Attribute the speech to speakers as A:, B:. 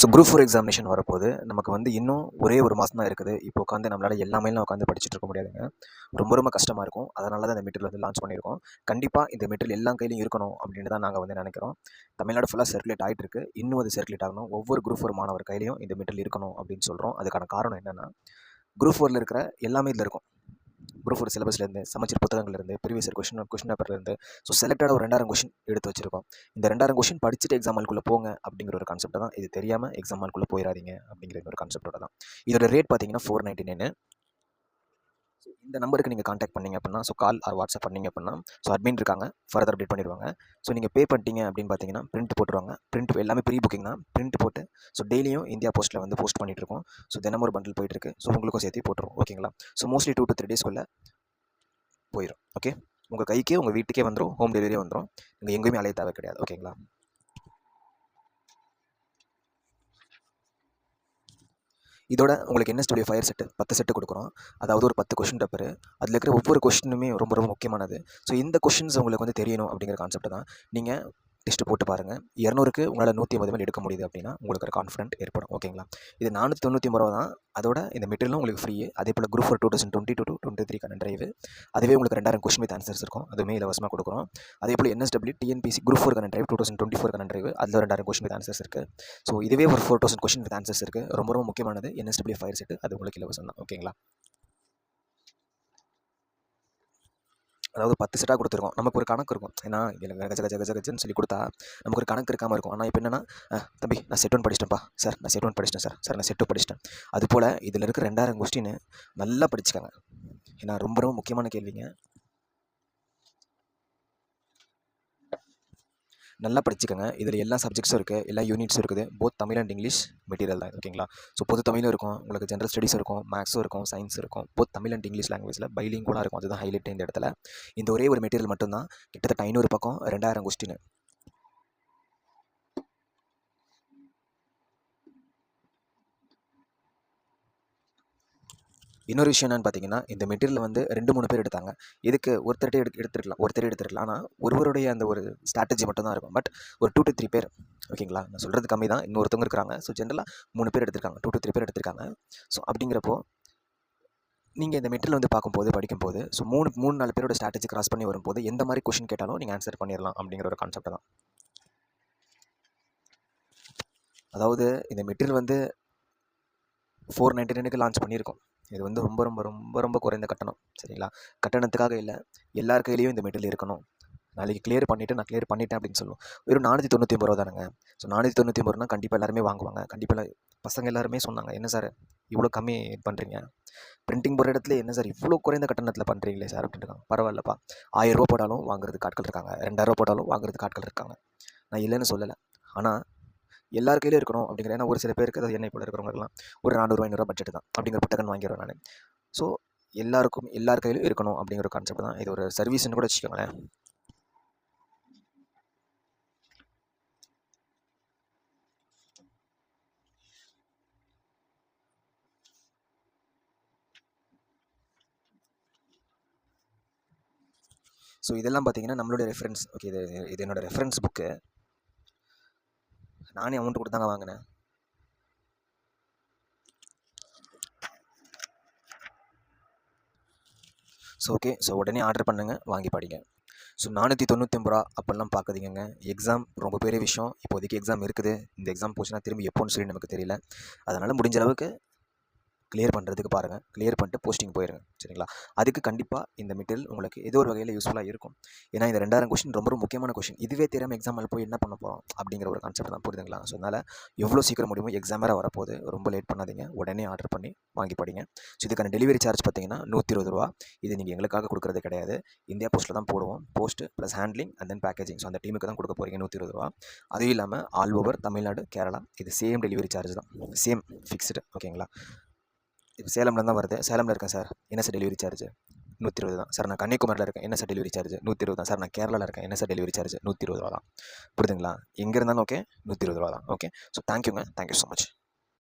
A: So group four examination வரப்போது நமக்கு வந்து இன்னும் ஒரே ஒரு மாதம் தான் இருக்குது. இப்போ உட்காந்து நம்மளால் எல்லாமேலாம் உட்காந்து படிச்சுட்டு இருக்க முடியாதுங்க. ரொம்ப ரொம்ப கஷ்டமாக இருக்கும். அதனால தான் இந்த மெட்டீரியல் வந்து லான்ச் பண்ணியிருக்கோம். கண்டிப்பாக இந்த மெட்டீரியல் எல்லா கையிலையும் இருக்கணும் அப்படின்னு தான் நாங்கள் வந்து நினைக்கிறோம். தமிழ்நாடு ஃபுல்லாக சர்க்குலேட் ஆகிட்டு இருக்கு. இன்னும் அது சர்க்குலேட் ஆகணும். ஒவ்வொரு குரூப் ஃபோர் மாணவர் கையிலையும் இந்த மெட்டீரியல் இருக்கணும் அப்படின்னு சொல்கிறோம் அதுக்கான காரணம் என்னென்னா குரூப் ஃபோரில் இருக்கிற எல்லாமே இதில் இருக்கும். குரூப் ஒரு சிலபஸ்லேருந்து சமைச்சர் புத்தகங்கள்லேருந்து ப்ரீவியஸ் கொஷின் கொஷின் பேப்பர்லேருந்து ஸோ செலக்டடாக ஒரு ரெண்டாயிரம் கொஷின் எடுத்து வச்சிருக்கோம். இந்த ரெண்டாயிரம் கொஷின் படிச்சுட்டு எக்ஸாம் ஹால்குள்ளே போங்க அப்படிங்கிற ஒரு கான்செப்ட் தான் இது தெரியாமல் எக்ஸாம் ஹால்குள்ளே போயிடாதீங்க அப்படிங்கிற ஒரு கான்செப்டோட தான். இதோட ரேட் பார்த்தீங்கன்னா ஃபோர் நைன்ட்டி நைனு இந்த நம்பருக்கு நீங்கள் காண்டாக்ட் பண்ணீங்க அப்படின்னா ஸோ கால் ஆர் வாட்ஸ்அப் பண்ணிங்க அப்படின்னா ஸோ அட்மின் இருக்காங்க ஃபர்தர் அப்டேட் பண்ணிடுவாங்க. ஸோ நீங்கள் பே பண்ணிட்டீங்க அப்படின்னு பார்த்தீங்கன்னா பிரிண்ட் போட்டுருவாங்க. பிரிண்ட் எல்லாமே ப்ரீ புக்கிங் தான் பிரிண்ட் போட்டு ஸோ டெய்லியும் இந்தியா போஸ்ட்டில் வந்து போஸ்ட் பண்ணிட்டு இருக்கோம். ஸோ தினமும் ஒரு பண்டில் போயிட்டுருக்கு ஸோ உங்களுக்கும் சேர்த்து போட்டுருவோம். ஓகேங்களா so mostly two to three டேஸ்க்குள்ளே போயிடும் ஓகே உங்கள் கைக்கே உங்கள் வீட்டுக்கே வந்துடும் ஹோம் டெலிவரியே வந்துடும் நீங்கள் எங்கேயுமே அலைய தேவை கிடையாது. ஓகேங்களா இதோட உங்களுக்கு என்ன ஸ்டுடியோ ஃபயர் செட்டு பத்து செட்டு கொடுக்குறோம். அதாவது ஒரு பத்து கொஷின் பேப்பர் அதில் இருக்கிற ஒவ்வொரு கொஷினுமே ரொம்ப ரொம்ப முக்கியமானது. ஸோ இந்த கொஷின்ஸ் உங்களுக்கு வந்து தெரியணும் அப்படிங்கிற கான்செப்ட் தான். நீங்கள் டெஸ்ட்டு போட்டு பாருங்கள் இரநூறுக்கு உங்களால் நூற்றி ஐம்பது மேல் எடுக்க முடியுது அப்படின்னா உங்களுக்கு ஒரு கான்ஃபிடென்ட் ஏற்படும். ஓகேங்களா இது நானூற்றி தொண்ணூற்றி ஒம்பது ரூபா தான். அதோட இந்த மெட்டீரியலும் உங்களுக்கு ஃப்ரீ அதே போல் group four two thousand twenty two twenty த்ரீக்கான drive அதுவே உங்களுக்கு ரெண்டாயிரம் கொஸ்டின் வித் ஆன்சர்ஸ் இருக்கும். அதுவுமே இலவசமாக கொடுக்குறோம். அதே போல் என்எஸ்டபிள்யூ டிஎன்பிசி குரூப் ஃபோர்க்கான டிரைவ் டூ தௌசண்ட் டுவெண்ட்டி ஃபோர்க்கான டிரைவ் அதில் ரெண்டாயிரம் கொஸ்டின் வித் ஆன்சர்ஸ் இருக்குது ஸோ இதுவே ஒரு four thousand question with answers இருக்குது ரொம்ப ரொம்ப முக்கியமானது என்எஸ்டபிள்யூ ஃபயர் செட்டு அது உங்களுக்கு இலவசம் தான் ஓகேங்களா அதாவது பத்து செட்டாக கொடுத்துருக்கோம். நமக்கு ஒரு கணக்கு இருக்கும். ஏன்னா கஜ கஜ கஜ கஜன்னு சொல்லி கொடுத்தா நமக்கு ஒரு கணக்கு இருக்காமல் இருக்கும். ஆனால் இப்போ என்னென்னா தம்பி நான் செட் ஒன் படிச்சிட்டேன்ப்பா சார் நான் செட் ஒன் படிச்சிட்டேன் சார். சார் நான் செட் டூ படிச்சிட்டேன். அது போல் இதில் இருக்க ரெண்டாயிரம் கொஸ்டின் நல்லா படிச்சுக்கோங்க. ஏன்னா ரொம்ப ரொம்ப முக்கியமான கேள்விங்க. நல்லா படிச்சுக்கோங்க. இதில் எல்லா சப்ஜெக்ட்ஸும் இருக்குது எல்லா யூனிட்ஸும் இருக்குது. Both Tamil and English material தான். ஓகேங்களா ஸோ பொது தமிழும் இருக்கும். உங்களுக்கு ஜென்ரல் ஸ்டடீஸ் இருக்கும். மேக்ஸும் இருக்கும். சயின்ஸ் இருக்கும். போத் தமிழ் அண்ட் இங்கிலீஷ் லாங்குவேஜில் பைலிங் கூட இருக்கும். அதுதான் ஹைலைட் இந்த இடத்துல. இந்த ஒரே ஒரு மெட்டீரியல் மட்டும்தான். கிட்டத்தட்ட ஐநூறு பக்கம் ரெண்டாயிரம் கொஸ்டின் இன்னொரு விஷயம் என்னன்னு பார்த்தீங்கன்னா இந்த மெட்டீரியல் வந்து ரெண்டு மூணு பேர் எடுத்தாங்க. இதுக்கு ஒருத்தர்கிட்ட எடு எடுத்துருக்கலாம் ஒருத்தர் எடுத்துருக்கலாம். ஆனால் ஒருவருடைய அந்த ஒரு ஸ்ட்ராட்டஜி மட்டும் தான் இருக்கும். பட் ஒரு டூ டு த்ரீ பேர் ஓகேங்களா? நான் சொல்கிறது கம்மி தான். இன்னொருத்தவங்க இருக்கிறாங்க ஸோ ஜென்ரலாக மூணு பேர் எடுத்திருக்காங்க. டூ டு த்ரீ பேர் எடுத்திருக்காங்க. ஸோ அப்படிங்கிறப்போ நீங்கள் இந்த மெட்டீரியல் வந்து பார்க்கும்போது படிக்கும்போது ஸோ மூணு மூணு நாலு பேரோட ஸ்ட்ராட்டஜி கிராஸ் பண்ணி வரும்போது எந்த மாதிரி கொஷின் கேட்டாலும் நீங்கள் ஆன்சர் பண்ணிடலாம் அப்படிங்கிற ஒரு கான்செப்ட் தான். அதாவது இந்த மெட்டீரியல் வந்து ஃபோர் நைன்டி நைனுக்கு லான்ச் பண்ணியிருக்கோம். இது வந்து ரொம்ப ரொம்ப ரொம்ப ரொம்ப குறைந்த கட்டணம் சரிங்களா? கட்டணத்துக்காக இல்லை. எல்லார் கையிலையும் இந்த மெட்டீரியல் இருக்கணும். நாளைக்கு கிளியர் பண்ணிவிட்டு நான் கிளியர் பண்ணிட்டேன் அப்படின்னு சொல்லுவோம். வெறும் நானூற்றி தொண்ணூற்றி ஒம்பது ரூபா தானுங்க. ஸோ நானூற்றி தொண்ணூற்றி ஒம்பது ரூபா கண்டிப்பாக எல்லாருமே வாங்குவாங்க. கண்டிப்பாக பசங்க எல்லாருமே சொன்னாங்க என்ன சார் இவ்வளோ கம்மி பண்ணுறீங்க பிரிண்டிங் போகிற இடத்துல என்ன சார் இவ்வளோ குறைந்த கட்டணத்தில் பண்ணுறீங்களே சார்? அப்படின்ட்டு இருக்காங்க. பரவாயில்லப்பா. ஆயிரம் ரூபா போட்டாலும் வாங்குறதுக்கு ஆட்கள் இருக்காங்க. ரெண்டாயிரம் போட்டாலும் வாங்குறதுக்கு ஆட்கள் இருக்காங்க. நான் இல்லைன்னு சொல்லலை. ஆனால் எல்லார் கையிலும் இருக்கணும் அப்படிங்கிற ஏன்னா ஒரு சில பேருக்கு அது என்னை போல இருக்கிறவங்களுக்குலாம் ஒரு நானூறு ஐநூறுரூவா பட்ஜெட் தான். அப்படிங்கிற புத்தகம் வாங்கிடுவேன் நான். ஸோ எல்லாருக்கும் எல்லார் கையிலும் இருக்கணும் அப்படிங்கிற ஒரு கான்செப்ட் தான். இது ஒரு சர்வீஸ்னு கூட வச்சுக்கோங்களேன். ஸோ இதெல்லாம் பார்த்தீங்கன்னா நம்மளுடைய ரெஃபரன்ஸ் ஓகே இது இது என்னோடய ரெஃபரன்ஸ் புக்கு நானே அமௌண்ட் கொடுத்தாங்க வாங்கினேன். ஸோ ஓகே ஸோ உடனே ஆர்டர் பண்ணுங்கள் வாங்கி படிங்க. ஸோ நானூற்றி தொண்ணூற்றி ரூபா அப்படிலாம் பார்க்குறீங்க எக்ஸாம் ரொம்ப பெரிய விஷயம். இப்போதைக்கு எக்ஸாம் இருக்குது. இந்த எக்ஸாம் போச்சுன்னா திரும்பி எப்போன்னு சொல்லி நமக்கு தெரியல. அதனால் முடிஞ்ச அளவுக்கு கிளியர் பண்ணுறதுக்கு பாருங்கள் கிளியர் பண்ணிட்டு போஸ்டிங் போயிருங்க. சரிங்களா? அதுக்கு கண்டிப்பாக இந்த மெட்டீரியல் உங்களுக்கு ஏதோ ஒரு வகையில் யூஸ்ஃபுல்லாக இருக்கும். ஏன்னா இந்த ரெண்டாயிரம் கொஷின் ரொம்ப ரொம்ப முக்கியமான கொஷின் இதுவே தெரியாமல் எக்ஸாமில் போய் என்ன பண்ண போகிறோம் அப்படிங்கிற ஒரு கான்செப்ட் தான். புரியுதுங்களா? ஸோ அதனால் எவ்வளோ சீக்கிரம் முடியுமோ எக்ஸாம் வேறு வரப்போகுது. ரொம்ப லேட் பண்ணாதீங்க. உடனே ஆர்டர் பண்ணி வாங்கி படிங்க. ஸோ இதுக்கான டெலிவரி சார்ஜ் பார்த்தீங்கன்னா நூற்றி இருபது ரூபா. இது நீங்கள் எங்களுக்காக கொடுக்குறது கிடையாது. இந்தியா போஸ்ட்டில் தான் போடுவோம். Post plus handling and then packaging so அந்த டீமுக்கு தான் கொடுக்க போகிறீங்க நூற்றி இருபது ரூபா. அதுவும் இல்லாமல் ஆல் ஓவர் தமிழ்நாடு கேரளா இது சேம் டெலிவரி சார்ஜ் தான். சேம் ஃபிக்ஸ்டு ஓகேங்களா இப்போ சேலமில் தான் வருது. சேலமில் இருக்கேன் சார். என்ன சார் டெலிவரி சார்ஜ் நூற்றி இருபது தான். சார் நான் கன்னியாகுமரியில் இருக்கேன். என்ன சார் டெலிவரி சார்ஜ் நூற்றி இருபது தான். சார் நான் கேரளாவில் இருக்கேன். என்ன சார் டெலிவரி சார்ஜ் நூற்றி இருபது ரூபா தான். புரியுதுங்களா? எங்கே இருந்தாலும் ஓகே நூற்றி இருபது ரூபா தான். ஓகே ஸோ தேங்க்யூங்க தேங்க்யூ ஸோ மச்